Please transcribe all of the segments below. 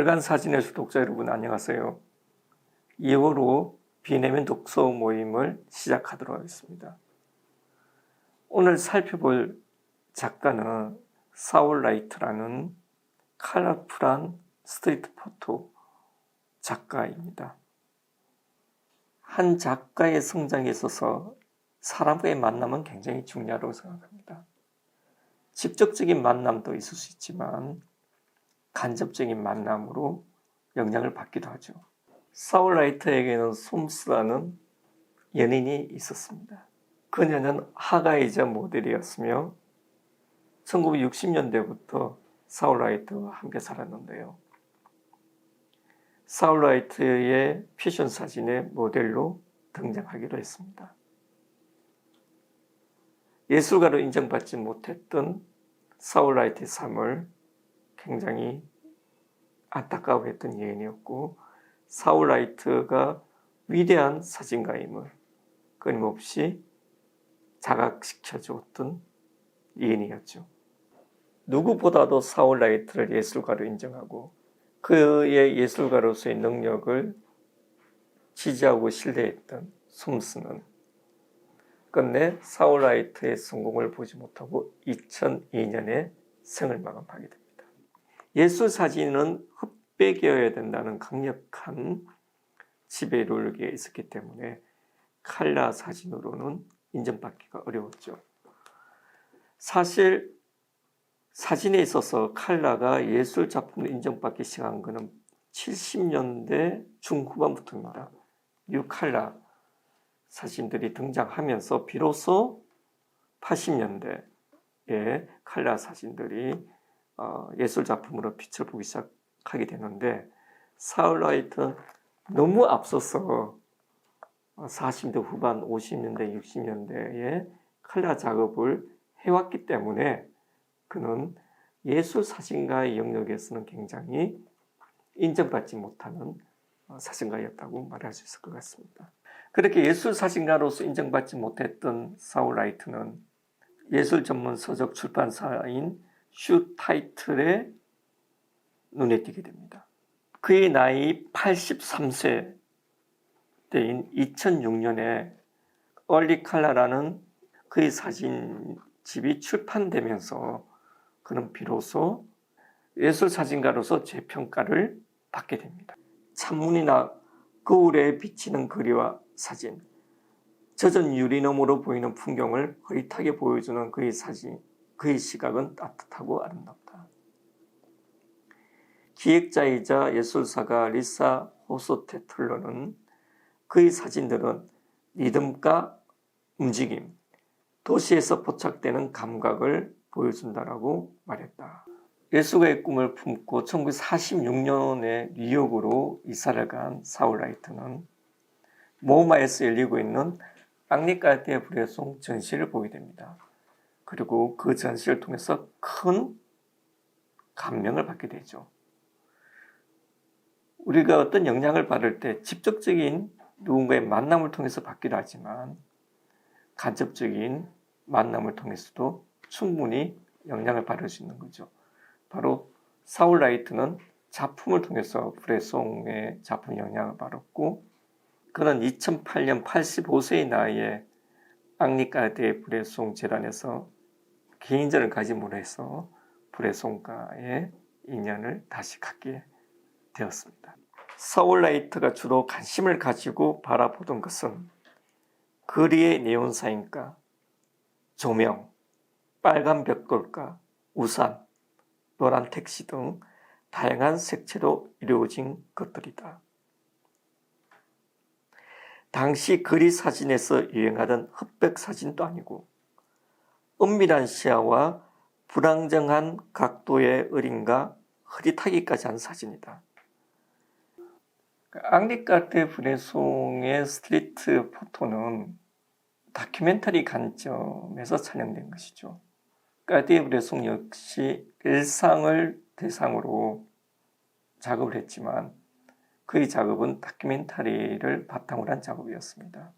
월간 사진의 독자 여러분 안녕하세요. 2월호 비내면 독서 모임을 시작하도록 하겠습니다. 오늘 살펴볼 작가는 사울 라이트라는 컬러풀한 스트리트 포토 작가입니다. 한 작가의 성장에 있어서 사람과의 만남은 굉장히 중요하다고 생각합니다. 직접적인 만남도 있을 수 있지만 간접적인 만남으로 영향을 받기도 하죠. 사울 라이트에게는 솜스라는 연인이 있었습니다. 그녀는 하가이자 모델이었으며 1960년대부터 사울 라이트와 함께 살았는데요. 사울 라이트의 패션 사진의 모델로 등장하기도 했습니다. 예술가로 인정받지 못했던 사울 라이트의 삶을 굉장히 안타까워했던 여인이었고 사울 라이트가 위대한 사진가임을 끊임없이 자각시켜 주었던 여인이었죠. 누구보다도 사울 라이트를 예술가로 인정하고 그의 예술가로서의 능력을 지지하고 신뢰했던 솜스는 끝내 사울 라이트의 성공을 보지 못하고 2002년에 생을 마감하게 됩니다. 예술 사진은 흑백이어야 된다는 강력한 지배력에 있었기 때문에 칼라 사진으로는 인정받기가 어려웠죠. 사실 사진에 있어서 칼라가 예술 작품으로 인정받기 시작한 것은 70년대 중후반부터입니다. 뉴 칼라 사진들이 등장하면서 비로소 80년대에 칼라 사진들이 어, 예술 작품으로 빛을 보기 시작하게 되는데 사울라이트는 너무 앞서서 40대 후반, 50년대, 60년대에 칼라 작업을 해왔기 때문에 그는 예술 사진가의 영역에서는 굉장히 인정받지 못하는 어, 사진가였다고 말할 수 있을 것 같습니다. 그렇게 예술 사진가로서 인정받지 못했던 사울 라이트는 예술 전문 서적 출판사인 슈 타이틀에 눈에 띄게 됩니다. 그의 나이 83세 때인 2006년에 얼리 칼라라는 그의 사진집이 출판되면서 그는 비로소 예술 사진가로서 재평가를 받게 됩니다. 창문이나 거울에 비치는 거리와 사진, 젖은 유리너머로 보이는 풍경을 흐릿하게 보여주는 그의 사진, 그의 시각은 따뜻하고 아름답다. 기획자이자 예술사가 리사 호소테틀러는 그의 사진들은 리듬과 움직임, 도시에서 포착되는 감각을 보여준다라고 말했다. 예수가의 꿈을 품고 1946년에 뉴욕으로 이사를 간 사울 라이트는 모마에서 열리고 있는 앙리카르티에 브레송 전시를 보게 됩니다. 그리고 그 전시를 통해서 큰 감명을 받게 되죠. 우리가 어떤 영향을 받을 때 직접적인 누군가의 만남을 통해서 받기도 하지만 간접적인 만남을 통해서도 충분히 영향을 받을 수 있는 거죠. 바로 사울 라이트는 작품을 통해서 브레송의 작품 영향을 받았고 그는 2008년 85세의 나이에 앙리카드의 브레송 재단에서 개인전을 가짐으로 해서 브레송과의 인연을 다시 갖게 되었습니다. 사울 라이트가 주로 관심을 가지고 바라보던 것은 거리의 네온사인과 조명, 빨간 벽돌과 우산, 노란 택시 등 다양한 색채로 이루어진 것들이다. 당시 거리 사진에서 유행하던 흑백 사진도 아니고 은밀한 시야와 불안정한 각도의 어린과 흐릿하기까지 한 사진이다. 앙리카테 브레송의 스트리트 포토는 다큐멘터리 관점에서 촬영된 것이죠. 까디에 브레송 역시 일상을 대상으로 작업을 했지만 그의 작업은 다큐멘터리를 바탕으로 한 작업이었습니다.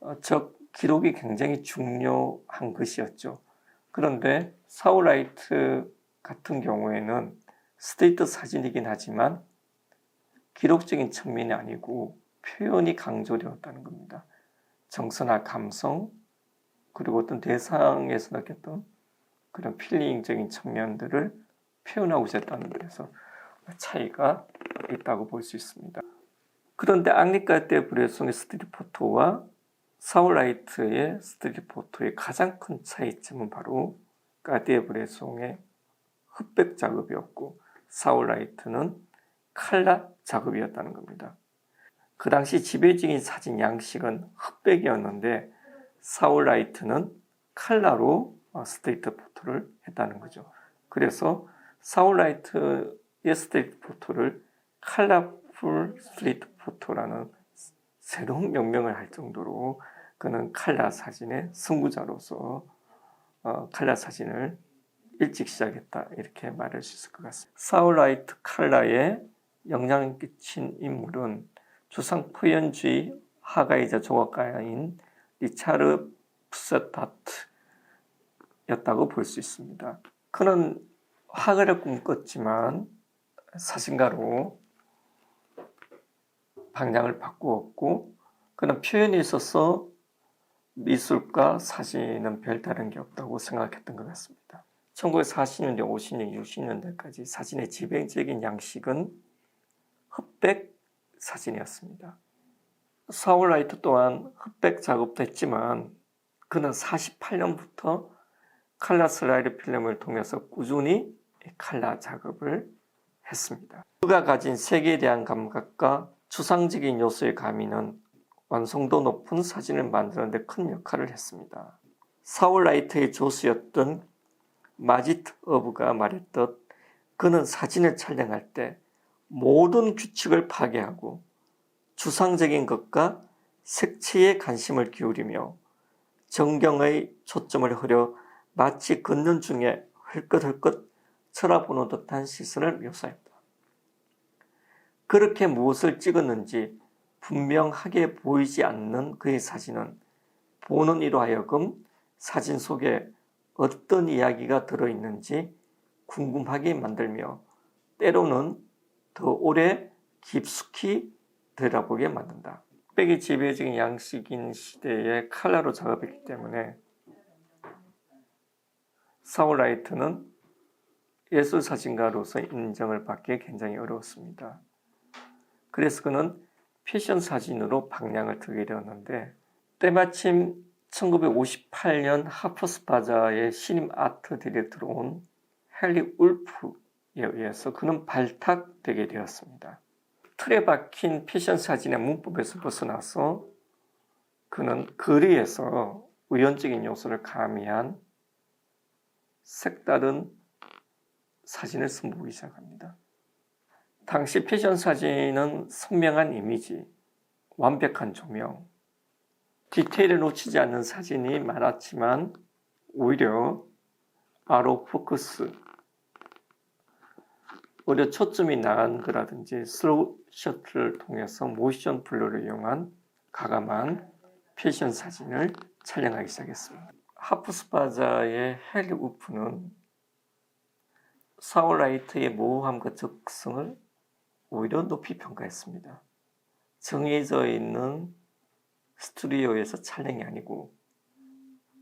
어, 즉 기록이 굉장히 중요한 것이었죠. 그런데 사울라이트 같은 경우에는 스트레이트 사진이긴 하지만 기록적인 측면이 아니고 표현이 강조되었다는 겁니다. 정서나 감성 그리고 어떤 대상에서 느꼈던 그런 필링적인 측면들을 표현하고자 했다는 거에서 차이가 있다고 볼 수 있습니다. 그런데 앙리카테 브레송의 스트리트 포토와 사울라이트의 스트리트 포토의 가장 큰 차이점은 바로 까디에 브레송의 흑백 작업이었고 사울라이트는 칼라 작업이었다는 겁니다. 그 당시 지배적인 사진 양식은 흑백이었는데 사울라이트는 칼라로 어, 스트리트 포토를 했다는 거죠. 그래서 사울라이트의 스트리트 포토를 칼라풀 스트리트 포토라는 새로운 명명을 할 정도로 그는 칼라 사진의 선구자로서 어, 칼라 사진을 일찍 시작했다 이렇게 말할 수 있을 것 같습니다. 사울라이트 칼라에 영향을 끼친 인물은 주상 표현주의 화가이자 조각가인 리차르 푸세타트였다고 볼 수 있습니다. 그는 화가를 꿈꿨지만 사진가로 방향을 바꾸었고 그는 표현에 있어서 미술과 사진은 별다른 게 없다고 생각했던 것 같습니다. 1940년대, 50년, 60년대까지 사진의 지배적인 양식은 흑백 사진이었습니다. 사울라이트 또한 흑백 작업도 했지만 그는 48년부터 칼라 슬라이드 필름을 통해서 꾸준히 칼라 작업을 했습니다. 그가 가진 색에 대한 감각과 추상적인 요소의 가미는 완성도 높은 사진을 만드는 데 큰 역할을 했습니다. 사울라이트의 조수였던 마지트 어브가 말했듯 그는 사진을 촬영할 때 모든 규칙을 파괴하고 추상적인 것과 색채에 관심을 기울이며 정경의 초점을 흐려 마치 걷는 중에 헐끗헐끗 쳐다보는 듯한 시선을 묘사했다. 그렇게 무엇을 찍었는지 분명하게 보이지 않는 그의 사진은 보는 이로 하여금 사진 속에 어떤 이야기가 들어있는지 궁금하게 만들며 때로는 더 오래 깊숙이 들여다보게 만든다. 백이 지배적인 양식인 시대에 칼라로 작업했기 때문에 사울 라이트는 예술 사진가로서 인정을 받기 굉장히 어려웠습니다. 그래서 그는 패션 사진으로 방향을 트게 되었는데 때마침 1958년 하퍼스 바자의 신임 아트 디렉터로 온 헨리 울프에 의해서 그는 발탁되게 되었습니다. 틀에 박힌 패션 사진의 문법에서 벗어나서 그는 거리에서 의연적인 요소를 가미한 색다른 사진을 선보이기 시작합니다. 당시 패션 사진은 선명한 이미지, 완벽한 조명, 디테일을 놓치지 않는 사진이 많았지만 오히려 바로 포커스, 오히려 초점이 나간 거라든지 슬로우 셔틀을 통해서 모션 블루를 이용한 가감한 패션 사진을 촬영하기 시작했습니다. 하프스바자의 헬리 우프는 사울라이트의 모호함과 적성을 오히려 높이 평가했습니다. 정해져 있는 스튜디오에서 촬영이 아니고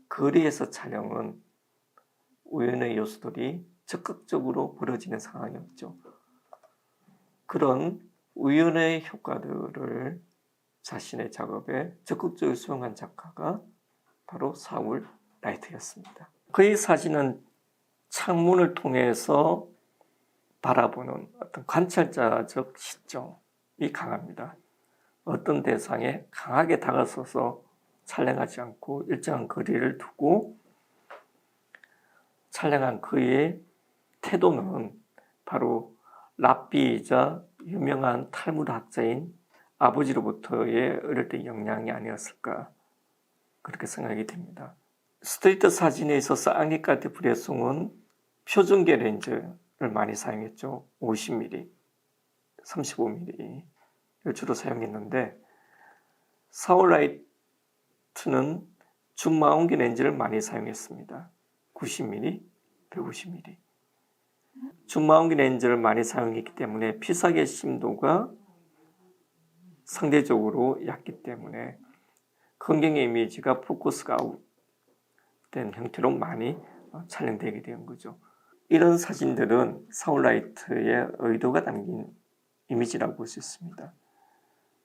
거리에서 촬영은 우연의 요소들이 적극적으로 벌어지는 상황이었죠. 그런 우연의 효과들을 자신의 작업에 적극적으로 수용한 작가가 바로 사울 라이트였습니다. 그의 사진은 창문을 통해서 바라보는 어떤 관찰자적 시점이 강합니다. 어떤 대상에 강하게 다가서서 촬영하지 않고 일정한 거리를 두고 촬영한 그의 태도는 바로 랍비이자 유명한 탈무드 학자인 아버지로부터의 어릴 때 영향이 아니었을까 그렇게 생각이 됩니다. 스트리트 사진에 있어서 앙리카트 브레송은 표준계 렌즈 를 많이 사용했죠. 50mm, 35mm를 주로 사용했는데 사울라이트는 줌마운기 렌즈를 많이 사용했습니다. 90mm, 150mm. 중마원기 렌즈를 많이 사용했기 때문에 피사계 심도가 상대적으로 얕기 때문에 건경의 이미지가 포커스가 아웃된 형태로 많이 어, 촬영되게 된 거죠. 이런 사진들은 사울라이트의 의도가 담긴 이미지라고 볼 수 있습니다.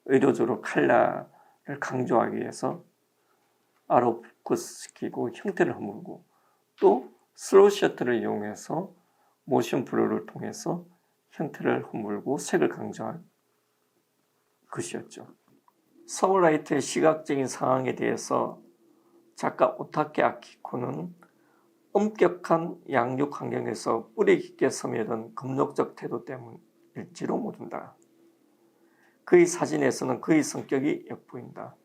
의도적으로 칼라를 강조하기 위해서 아로 포커스 시키고 형태를 허물고 또 슬로우 셔터를 이용해서 모션 블루를 통해서 형태를 허물고 색을 강조한 것이었죠. 서울라이트의 시각적인 상황에 대해서 작가 오타케 아키코는 엄격한 양육 환경에서 뿌리 깊게 스며든 금욕적 태도 때문일지로 모른다. 그의 사진에서는 그의 성격이 엿보인다.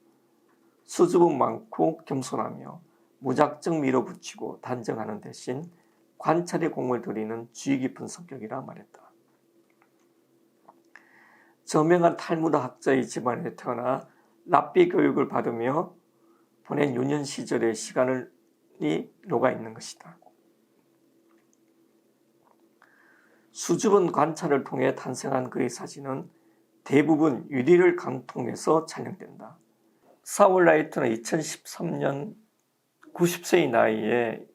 수줍음 많고 겸손하며 무작정 밀어붙이고 단정하는 대신 관찰에 공을 들이는 주의 깊은 성격이라 말했다. 저명한 탈무드 학자의 집안에 태어나 랍비 교육을 받으며 보낸 유년 시절의 시간을 녹아 있는 것이다. 수줍은 관찰을 통해 탄생한 그의 사진은 대부분 유리를 강통해서 촬영된다. 사울 라이트는 2013년 90세의 나이에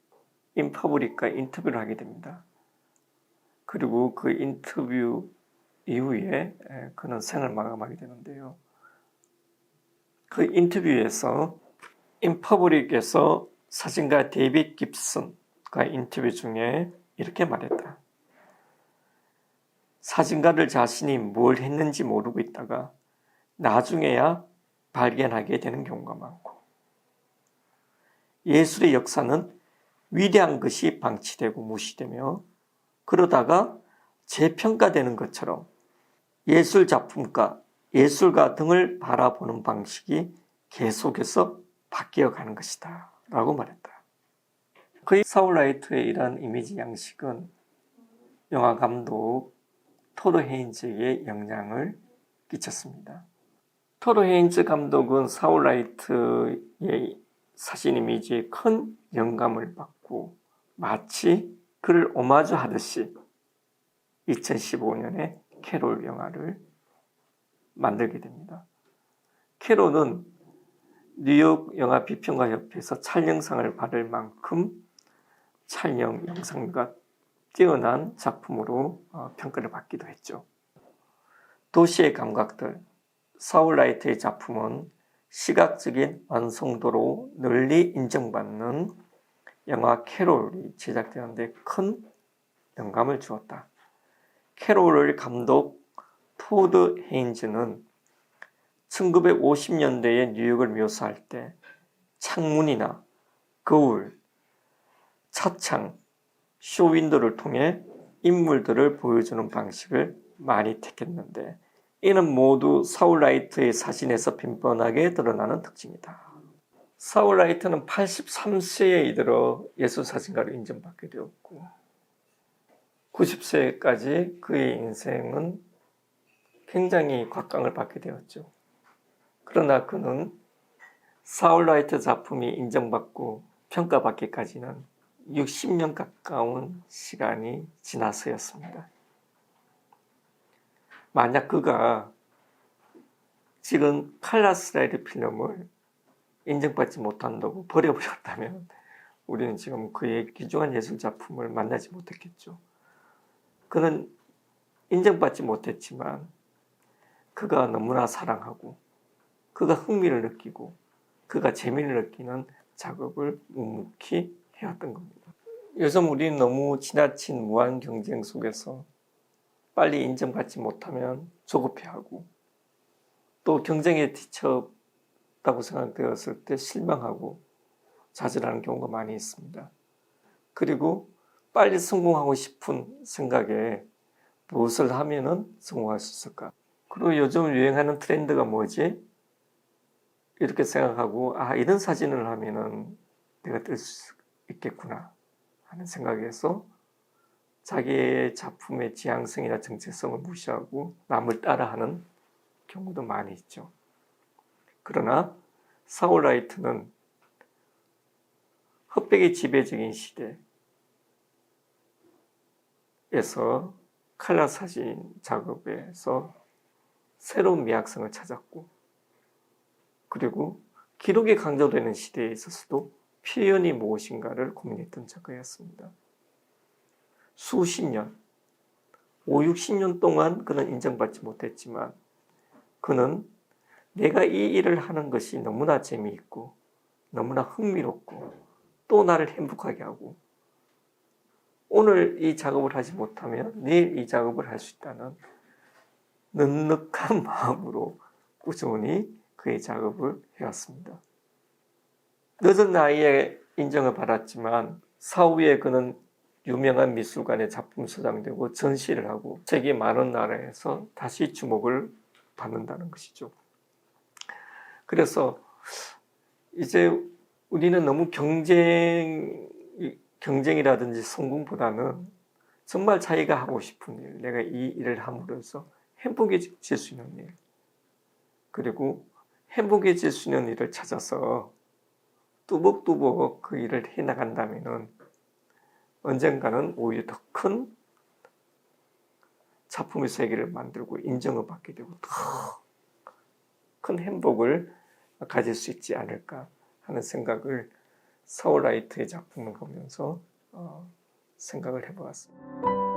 인퍼브릭과 인터뷰를 하게 됩니다. 그리고 그 인터뷰 이후에 그는 생을 마감하게 되는데요. 그 인터뷰에서 인퍼브릭에서 사진가 데이빗 깁슨과 인터뷰 중에 이렇게 말했다. 사진가를 자신이 뭘 했는지 모르고 있다가 나중에야 발견하게 되는 경우가 많고 예술의 역사는 위대한 것이 방치되고 무시되며 그러다가 재평가되는 것처럼 예술 작품과 예술가 등을 바라보는 방식이 계속해서 바뀌어 가는 것이다. 라고 말했다. 그의 사울라이트의 이러한 이미지 양식은 영화 감독 토르 헤인즈에게 영향을 끼쳤습니다. 토르 헤인즈 감독은 사울라이트의 사진 이미지에 큰 영감을 받고 마치 그를 오마주 하듯이 2015년에 캐롤 영화를 만들게 됩니다. 캐롤은 뉴욕 영화 비평가 협회에서 촬영상을 받을 만큼 촬영 영상과 뛰어난 작품으로 어, 평가를 받기도 했죠. 도시의 감각들, 사울라이트의 작품은 시각적인 완성도로 널리 인정받는 영화 캐롤이 제작되는데 큰 영감을 주었다. 캐롤을 감독 토드 헤인즈는 1950년대의 뉴욕을 묘사할 때 창문이나 거울, 차창, 쇼윈도를 통해 인물들을 보여주는 방식을 많이 택했는데 이는 모두 사울라이트의 사진에서 빈번하게 드러나는 특징이다. 사울라이트는 83세에 이르러 예술사진가로 인정받게 되었고 90세까지 그의 인생은 굉장히 곽강을 받게 되었죠. 그러나 그는 사울라이트 작품이 인정받고 평가받기까지는 60년 가까운 시간이 지나서였습니다. 만약 그가 지금 칼라스라이드 필름을 인정받지 못한다고 버려버렸다면 우리는 지금 그의 귀중한 예술 작품을 만나지 못했겠죠. 그는 인정받지 못했지만 그가 너무나 사랑하고 그가 흥미를 느끼고 그가 재미를 느끼는 작업을 묵묵히 해왔던 겁니다. 요즘 우리는 너무 지나친 무한 경쟁 속에서 빨리 인정받지 못하면 조급해하고 또 경쟁에 뒤쳤다고 생각되었을 때 실망하고 좌절하는 경우가 많이 있습니다. 그리고 빨리 성공하고 싶은 생각에 무엇을 하면은 성공할 수 있을까? 그리고 요즘 유행하는 트렌드가 뭐지? 이렇게 생각하고 아 이런 사진을 하면은 내가 뜰 수 있겠구나 하는 생각에서 자기의 작품의 지향성이나 정체성을 무시하고 남을 따라하는 경우도 많이 있죠. 그러나 사울 라이트는 흑백의 지배적인 시대, 에서 칼라 사진 작업에서 새로운 미학성을 찾았고 그리고 기록이 강조되는 시대에 있어서도 표현이 무엇인가를 고민했던 작가였습니다. 수십 년, 5, 60년 동안 그는 인정받지 못했지만 그는 내가 이 일을 하는 것이 너무나 재미있고 너무나 흥미롭고 또 나를 행복하게 하고 오늘 이 작업을 하지 못하면 내일 이 작업을 할 수 있다는 넉넉한 마음으로 꾸준히 그의 작업을 해왔습니다. 늦은 나이에 인정을 받았지만 사후에 그는 유명한 미술관에 작품 소장되고 전시를 하고 세계 많은 나라에서 다시 주목을 받는다는 것이죠. 그래서 이제 우리는 너무 경쟁 경쟁이라든지 성공보다는 정말 자기가 하고 싶은 일, 내가 이 일을 함으로써 행복해질 수 있는 일, 그리고 행복해질 수 있는 일을 찾아서 뚜벅뚜벅 그 일을 해 나간다면은 언젠가는 오히려 더 큰 작품의 세계를 만들고 인정을 받게 되고 더 큰 행복을 가질 수 있지 않을까 하는 생각을 서울라이트의 작품을 보면서 어, 생각을 해보았습니다.